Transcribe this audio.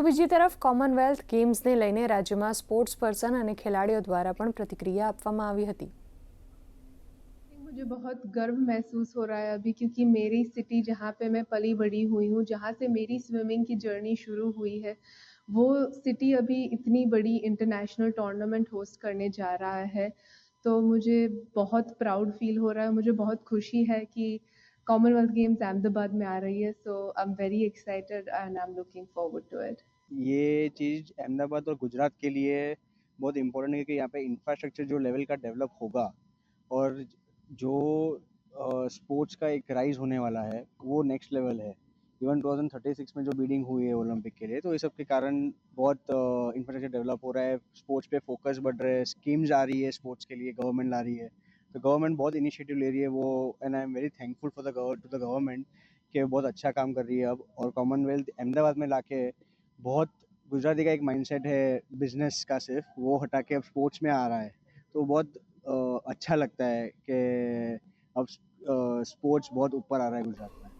તો બીજી તરફ કોમનવેલ્થ ગેમ્સને લઈને રાજ્યમાં સ્પોર્ટ્સ પર્સન અને ખેલાડીઓ દ્વારા પણ પ્રતિક્રિયા આપવામાં આવી હતી मुझे बहुत गर्व महसूस हो रहा है अभी क्योंकि मेरी सिटी जहाँ पे मैं पली बड़ी हुई हूँ जहाँ से मेरी स्विमिंग की जर्नी शुरू हुई है वो सिटी अभी इतनी बड़ी इंटरनेशनल टूर्नामेंट होस्ट करने जा रहा है तो मुझे बहुत प्राउड फील हो रहा है मुझे बहुत खुशी है कि कॉमनवेल्थ गेम्स अहमदाबाद में आ रही है so I am very excited and I am looking forward to it ये चीज़ अहमदाबाद और गुजरात के लिए बहुत इम्पोर्टेंट है कि यहाँ पे इंफ्रास्ट्रक्चर जो लेवल का डेवलप होगा और जो स्पोर्ट्स uh, का एक राइज होने वाला है वो नेक्स्ट लेवल है। इवन 2036 में जो बीडिंग हुई है ओलंपिक के लिए तो ये सब के कारण बहुत इंफ्रास्ट्रक्चर uh, डेवलप हो रहा है स्पोर्ट्स पे फोकस बढ़ रहा है स्कीम्स आ रही है स्पोर्ट्स के लिए गवर्नमेंट ला रही है। तो गवर्नमेंट बहुत इनिशिएटिव ले रही है वो and I am very thankful for the to the government कि बहुत अच्छा काम कर रही है अब। और कॉमनवेल्थ अहमदाबाद में लाके बहुत गुजराती का एक माइंडसेट है बिज़नेस का सिर्फ़, वो हटा के अब स्पोर्ट्स में आ रहा है। तो बहुत अच्छा लगता है कि अब स्पोर्ट्स बहुत ऊपर आ रहा है गुजरात